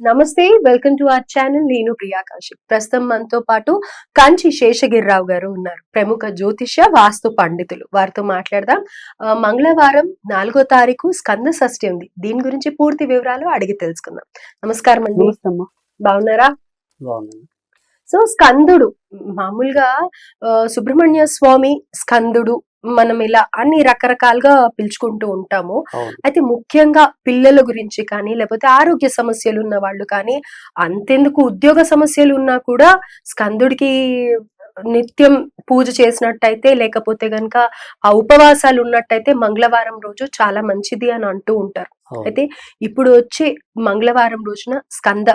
నమస్తే welcome to our channel. నేను ప్రియా కౌశిక్ ప్రస్తుతం మనతో పాటు కంచి శేషగిరిరావు గారు ఉన్నారు. ప్రముఖ జ్యోతిష వాస్తు పండితులు. వారితో మాట్లాడదాం. మంగళవారం నాలుగో తారీఖు స్కంద షష్ఠి ఉంది. దీని గురించి పూర్తి వివరాలు అడిగి తెలుసుకుందాం. నమస్కారం అండి. బాగున్నారా? సో స్కందుడు మామూలుగా సుబ్రహ్మణ్య స్వామి స్కందుడు మనం ఇలా అన్ని రకరకాలుగా పిలుచుకుంటూ ఉంటాము. అయితే ముఖ్యంగా పిల్లల గురించి కానీ లేకపోతే ఆరోగ్య సమస్యలు ఉన్న వాళ్ళు కానీ అంతెందుకు ఉద్యోగ సమస్యలు ఉన్నా కూడా స్కందుడికి నిత్యం పూజ చేసినట్టయితే లేకపోతే గనక ఆ ఉపవాసాలు ఉన్నట్టయితే మంగళవారం రోజు చాలా మంచిది అని అంటూ ఉంటారు. అయితే ఇప్పుడు వచ్చే మంగళవారం రోజున స్కంద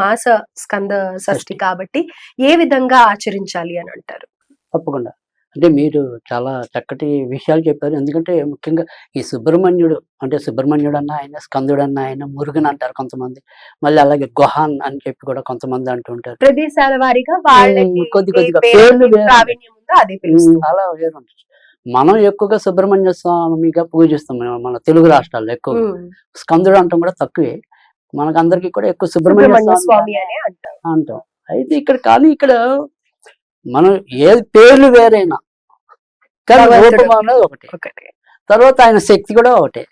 మాస స్కంద షష్ఠి. కాబట్టి ఏ విధంగా ఆచరించాలి అని అంటారు? తప్పకుండా. అంటే మీరు చాలా చక్కటి విషయాలు చెప్పారు. ఎందుకంటే ముఖ్యంగా ఈ సుబ్రహ్మణ్యుడు అంటే సుబ్రహ్మణ్యుడు అన్న ఆయన స్కందుడు అన్న ఆయన మురుగన్ అంటారు కొంతమంది. మళ్ళీ అలాగే గుహాన్ అని చెప్పి కూడా కొంతమంది అంటుంటారు ప్రదేశాల వారీగా కొద్ది కొద్దిగా పేర్లు వేరు. మనం ఎక్కువగా సుబ్రహ్మణ్య స్వామిగా పూజిస్తాం మన- తెలుగు రాష్ట్రాల్లో ఎక్కువ. స్కందుడు అంటాం కూడా తక్కువే. మనకందరికీ కూడా ఎక్కువ సుబ్రహ్మణ్య స్వామి అంటాం. అయితే ఇక్కడ కానీ ఇక్కడ మనం ఏ పేర్లు వేరైనా కానీ. రూపం అనేది ఒకటి తర్వాత ఆయన శక్తి కూడా ఒకటే.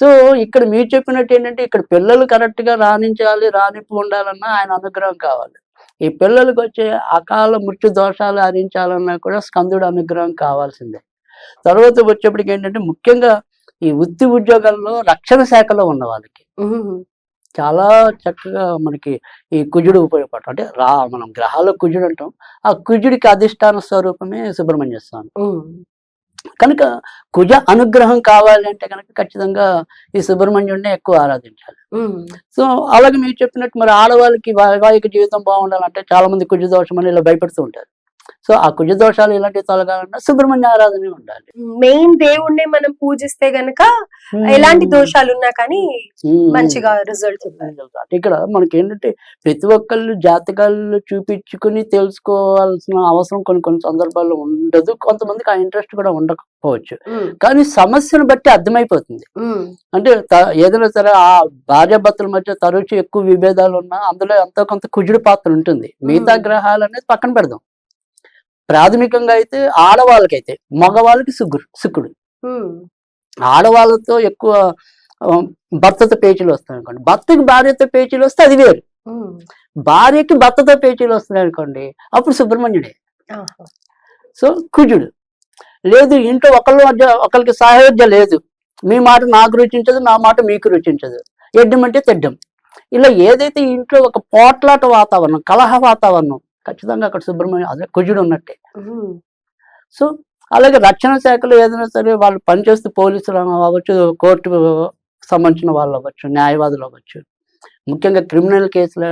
సో ఇక్కడ మీరు చెప్పినట్టు ఏంటంటే ఇక్కడ పిల్లలు కరెక్ట్గా రాణించాలి రాణింపు ఉండాలన్నా ఆయన అనుగ్రహం కావాలి ఈ పిల్లలకు వచ్చే అకాల మృత్యు దోషాలు హరించాలన్నా కూడా స్కందుడు అనుగ్రహం కావాల్సిందే తర్వాత వచ్చేప్పటికి ఏంటంటే ముఖ్యంగా ఈ వృత్తి ఉద్యోగాల్లో రక్షణ శాఖలో ఉన్న వాళ్ళకి. చాలా చక్కగా మనకి ఈ కుజుడు ఉపయోగపడతాం అంటే రా మనం గ్రహాల కుజుడు అంటాం. ఆ కుజుడికి అధిష్టాన స్వరూపమే సుబ్రహ్మణ్య స్వామి. కనుక కుజ అనుగ్రహం కావాలి అంటే కనుక ఖచ్చితంగా ఈ సుబ్రహ్మణ్యుడిని ఎక్కువ ఆరాధించాలి. సో అలాగే మీరు చెప్పినట్టు మరి ఆడవాళ్ళకి వైవాహిక జీవితం బాగుండాలంటే చాలా మంది కుజ దోషం అని ఇలా భయపడుతూ ఉంటారు. సో ఆ కుజ దోషాలు ఇలాంటివి తొలగాలన్నా సుబ్రహ్మణ్య ఆరాధన ఉండాలి మెయిన్ దేవుణ్ణి మనం పూజిస్తే గనక ఎలాంటి దోషాలు ఉన్నా కానీ. మంచిగా రిజల్ట్ అంటే ఇక్కడ మనకి ఏంటంటే ప్రతి ఒక్కళ్ళు జాతకాలు చూపించుకుని తెలుసుకోవాల్సిన అవసరం కొన్ని కొన్ని సందర్భాల్లో ఉండదు కొంతమందికి ఆ ఇంట్రెస్ట్ కూడా ఉండకపోవచ్చు. కానీ సమస్యను బట్టి అర్థమైపోతుంది. అంటే ఏదైనా సరే ఆ భార్యాభర్తల మధ్య తరచు ఎక్కువ విభేదాలు ఉన్నా అందులో ఎంతో కొంత కుజుడు పాత్ర ఉంటుంది మిగతా. గ్రహాలు అనేది పక్కన పెడదాం ప్రాథమికంగా అయితే ఆడవాళ్ళకైతే మగవాళ్ళకి శుక్రుడు ఉమ్. ఆడవాళ్ళతో ఎక్కువ భర్తతో పేచీలు వస్తాయి అనుకోండి. భర్తకి భార్యతో పేచీలు వస్తే అది వేరు. భార్యకి భర్తతో పేచీలు వస్తున్నాయి అనుకోండి అప్పుడు సుబ్రహ్మణ్యుడే. సో కుజుడు. లేదు ఇంట్లో ఒకళ్ళ మధ్య ఒకరికి సాయోధ్య లేదు. మీ మాట నాకు రుచించదు నా మాట మీకు రుచించదు. ఎడ్డం అంటే తెడ్డం. ఇలా ఏదైతే ఇంట్లో ఒక పోట్లాట వాతావరణం కలహ వాతావరణం ఖచ్చితంగా అక్కడ సుబ్రహ్మణ్యం అదే కుజుడు ఉన్నట్టే. సో అలాగే రక్షణ శాఖలో ఏదైనా సరే వాళ్ళు పనిచేస్తూ పోలీసులు అవ్వచ్చు కోర్టు సంబంధించిన వాళ్ళు అవ్వచ్చు న్యాయవాదులు అవ్వచ్చు. ముఖ్యంగా క్రిమినల్ కేసుల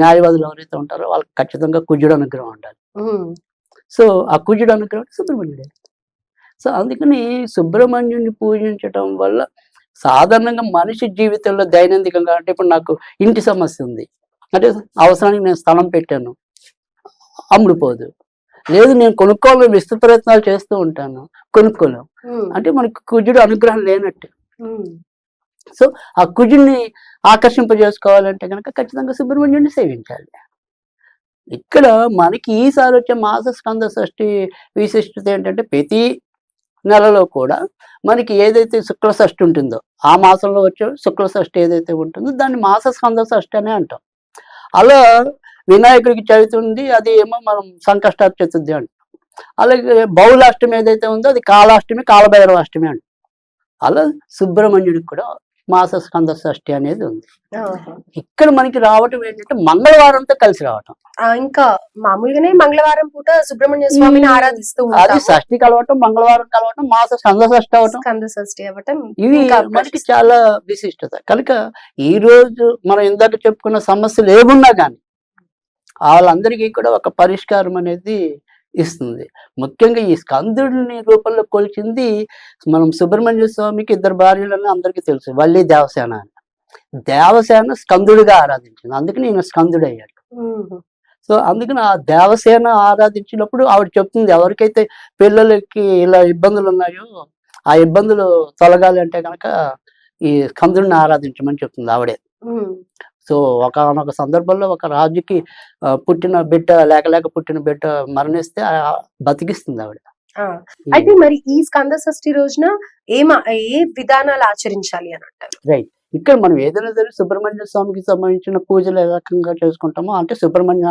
న్యాయవాదులు ఎవరైతే ఉంటారో వాళ్ళకి ఖచ్చితంగా కుజుడు అనుగ్రహం ఉండాలి. సో ఆ కుజుడు అనుగ్రహం సుబ్రహ్మణ్యుడే. సో అందుకని సుబ్రహ్మణ్యుడిని పూజించడం వల్ల సాధారణంగా మనిషి జీవితంలో దైనందికంగా అంటే ఇప్పుడు నాకు ఇంటి సమస్య ఉంది. అంటే అవసరానికి నేను స్థలం పెట్టాను. అమ్ముడుపోదు. లేదు నేను కొనుక్కోవాలని విస్తృత ప్రయత్నాలు చేస్తూ ఉంటాను. కొనుక్కోలేం. ఉమ్. అంటే మనకు కుజుడు అనుగ్రహం లేనట్టు. ఉమ్. ఆ కుజుడిని ఆకర్షింపజేసుకోవాలంటే కనుక ఖచ్చితంగా సుబ్రహ్మణ్యుడిని సేవించాలి. ఇక్కడ మనకి ఈసారి వచ్చే మాస స్కంద షష్ఠి విశిష్టత ఏంటంటే ప్రతి నెలలో కూడా మనకి ఏదైతే శుక్ల షష్ఠి ఉంటుందో ఆ మాసంలో వచ్చే శుక్ల షష్ఠి ఏదైతే ఉంటుందో దాన్ని మాస స్కంద షష్ఠి అనే అంటాం. అలా వినాయకుడికి చవితి ఉంది అది ఏమో మనం సంకష్ట చతుర్థి అంటాం. అలాగే బౌలాష్టమి ఏదైతే ఉందో అది కాళాష్టమి కాలభైరవ అష్టమి అంటాం. అలా సుబ్రహ్మణ్యుడికి కూడా మాస స్కంద షష్ఠి అనేది ఉంది. ఇక్కడ మనకి రావటం ఏంటంటే మంగళవారంతో కలిసి రావటం. ఇంకా మామూలుగానే మంగళవారం పూట సుబ్రహ్మణ్య స్వామిని. ఆరాధిస్తూ అది ఉంటాము. షష్ఠి కలవటం మంగళవారం కలవటం మాస షష్ఠి అవటం. స్కంద షష్ఠి అవ్వటం ఇవి ఇంకా మనకి చాలా విశిష్టత. కనుక ఈ రోజు మనం ఇందాక చెప్పుకున్న సమస్యలు ఏమున్నా కానీ వాళ్ళందరికీ కూడా ఒక పరిష్కారం అనేది ఇస్తుంది. ముఖ్యంగా ఈ స్కందుడిని రూపంలో కొలిచింది మనం సుబ్రహ్మణ్య స్వామికి ఇద్దరు భార్యలని అందరికీ తెలుసు. వల్లి దేవసేన అని. దేవసేన స్కందుడిగా ఆరాధించింది. అందుకని ఈయన స్కందుడు అయ్యాడు ఉమ్. సో అందుకని ఆ దేవసేన ఆరాధించినప్పుడు ఆవిడ చెప్తుంది ఎవరికైతే పిల్లలకి ఇలా ఇబ్బందులు ఉన్నాయో ఆ ఇబ్బందులు తొలగాలి అంటే కనుక ఈ స్కందుడిని ఆరాధించమని చెప్తుంది ఆవిడే. సో ఒకనొక సందర్భంలో ఒక రాజుకి పుట్టిన బిడ్డ లేక లేక పుట్టిన బిడ్డ మరణిస్తే బతికిస్తుంది ఆవిడ. అయితే మరి ఈ స్కంద షష్ఠి రోజున ఏమ ఏ విధానాలు ఆచరించాలి అని అంటారు? రైట్. ఇక్కడ మనం ఏదైనా సరే సుబ్రహ్మణ్య స్వామికి సంబంధించిన పూజలు ఏ రకంగా చేసుకుంటామో అంటే సుబ్రహ్మణ్య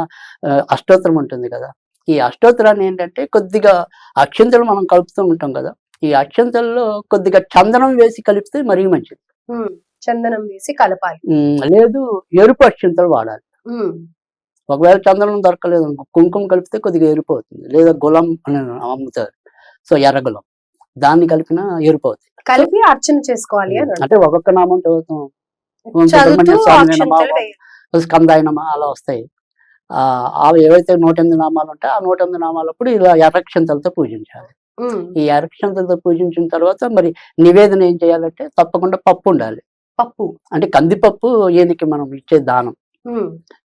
అష్టోత్తరం ఉంటుంది కదా. ఈ అష్టోత్తరాన్ని ఏంటంటే కొద్దిగా అక్షంతలు మనం కలుపుతూ ఉంటాం కదా. ఈ అక్షంతల్లో కొద్దిగా చందనం వేసి కలిపితే మరీ మంచిది. చందనం వేసి కలపాలి. లేదు ఎరుపు అక్షంతలు వాడాలి. ఒకవేళ చందనం దొరకలేదు కుంకుమ కలిపితే కొద్దిగా ఎరుపు అవుతుంది. లేదా గులం అని అమ్ముతారు. సో ఎర్ర గులం దాన్ని కలిపిన ఎరుపు అవుతుంది. కలిపి అర్చన చేసుకోవాలి అని. అంటే ఒక్కొక్క నామం చదువుతాం. నమః, అలా వస్తాయి. ఆ ఏవైతే నూట ఎనిమిది నామాలు ఉంటాయో ఆ నూట ఎనిమిది నామాలప్పుడు ఇలా ఎర్రక్షంతలతో పూజించాలి. ఈ ఎర్రక్షంతలతో పూజించిన తర్వాత మరి నివేదన ఏం చేయాలంటే తప్పకుండా పప్పు ఉండాలి. పప్పు. అంటే కందిపప్పు ఈయనకి మనం ఇచ్చే దానం.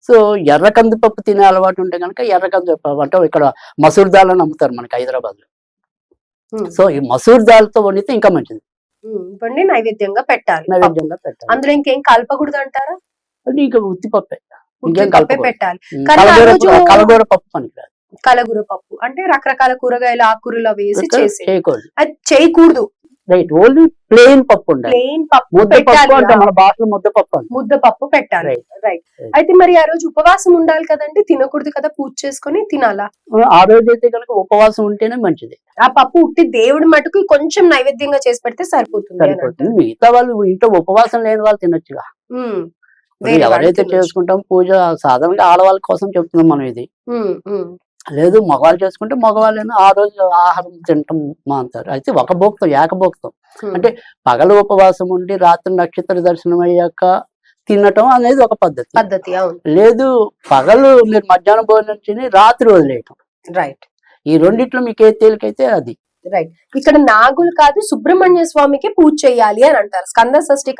సో ఎర్ర కందిపప్పు తినే అలవాటు ఉంటే కనుక ఎర్ర కందిపప్పు అంటే ఇక్కడ మసూర్ దాల్ అని అమ్ముతారు మనకి హైదరాబాద్లో సో ఈ మసూర్ దాల్తో వండితే ఇంకా మంచిది. ఇవన్నీ నైవేద్యంగా పెట్టాలి. నైవేద్యంగా పెట్టాలి. అందులో ఇంకేం కలపకూడదు అంటారా? అది ఇంకా ఉత్తిపప్పే ఇంకేం కలపకూడదు. పెట్టాలి. కలగూర పప్పు పనికిరాదు. కలగూర పప్పు. అంటే రకరకాల కూరగాయలు ఆకుకూరలు వేసి చేసి అది చేయకూడదు. రైట్ ఓన్లీ ప్లెయిన్ పప్పు ప్లెయిన్ పప్పు ముద్ద పప్పు పెట్టాలి అంటే మన భాషలో ముద్ద పప్పు అంట. ముద్ద పప్పు పెట్టాలి. రైట్. అయితే మరి ఆ రోజు ఉపవాసం ఉండాలి కదండి తినకూడదు కదా పూజ చేసుకొని తినాలా? ఆ రోజు అయితే కనుక ఉపవాసం ఉంటేనే మంచిది. ఆ పప్పు ఉట్టి దేవుడి మటుకు కొంచెం నైవేద్యంగా చేసి పెడితే సరిపోతుంది సరిపోతుంది. మిగతా వాళ్ళు ఇంట్లో ఉపవాసం లేని వాళ్ళు తినొచ్చుగా. ఎవరైతే. చేసుకుంటాం పూజ సాధారణంగా ఆడవాళ్ళ కోసం చెప్తున్నాం మనం ఇది. లేదు మగవాళ్ళు చేసుకుంటే మగవాళ్ళైనా ఆ రోజు ఆహారం తింటాం మాంటారు అయితే ఒక భోక్తం ఏకభోక్తం. అంటే పగలు ఉపవాసం ఉండి రాత్రి నక్షత్ర దర్శనం అయ్యాక తినటం అనేది ఒక పద్ధతి. పద్ధతి లేదు పగలు మీరు మధ్యాహ్నం భోజనం తిని రాత్రి వదిలేయటం. రైట్. ఈ రెండిట్లో మీకు ఏ తేలికైతే అది. రైట్. ఇక్కడ నాగులు కాదు సుబ్రహ్మణ్య స్వామికి పూజ చేయాలి అని అంటారు. స్కంద షష్ఠి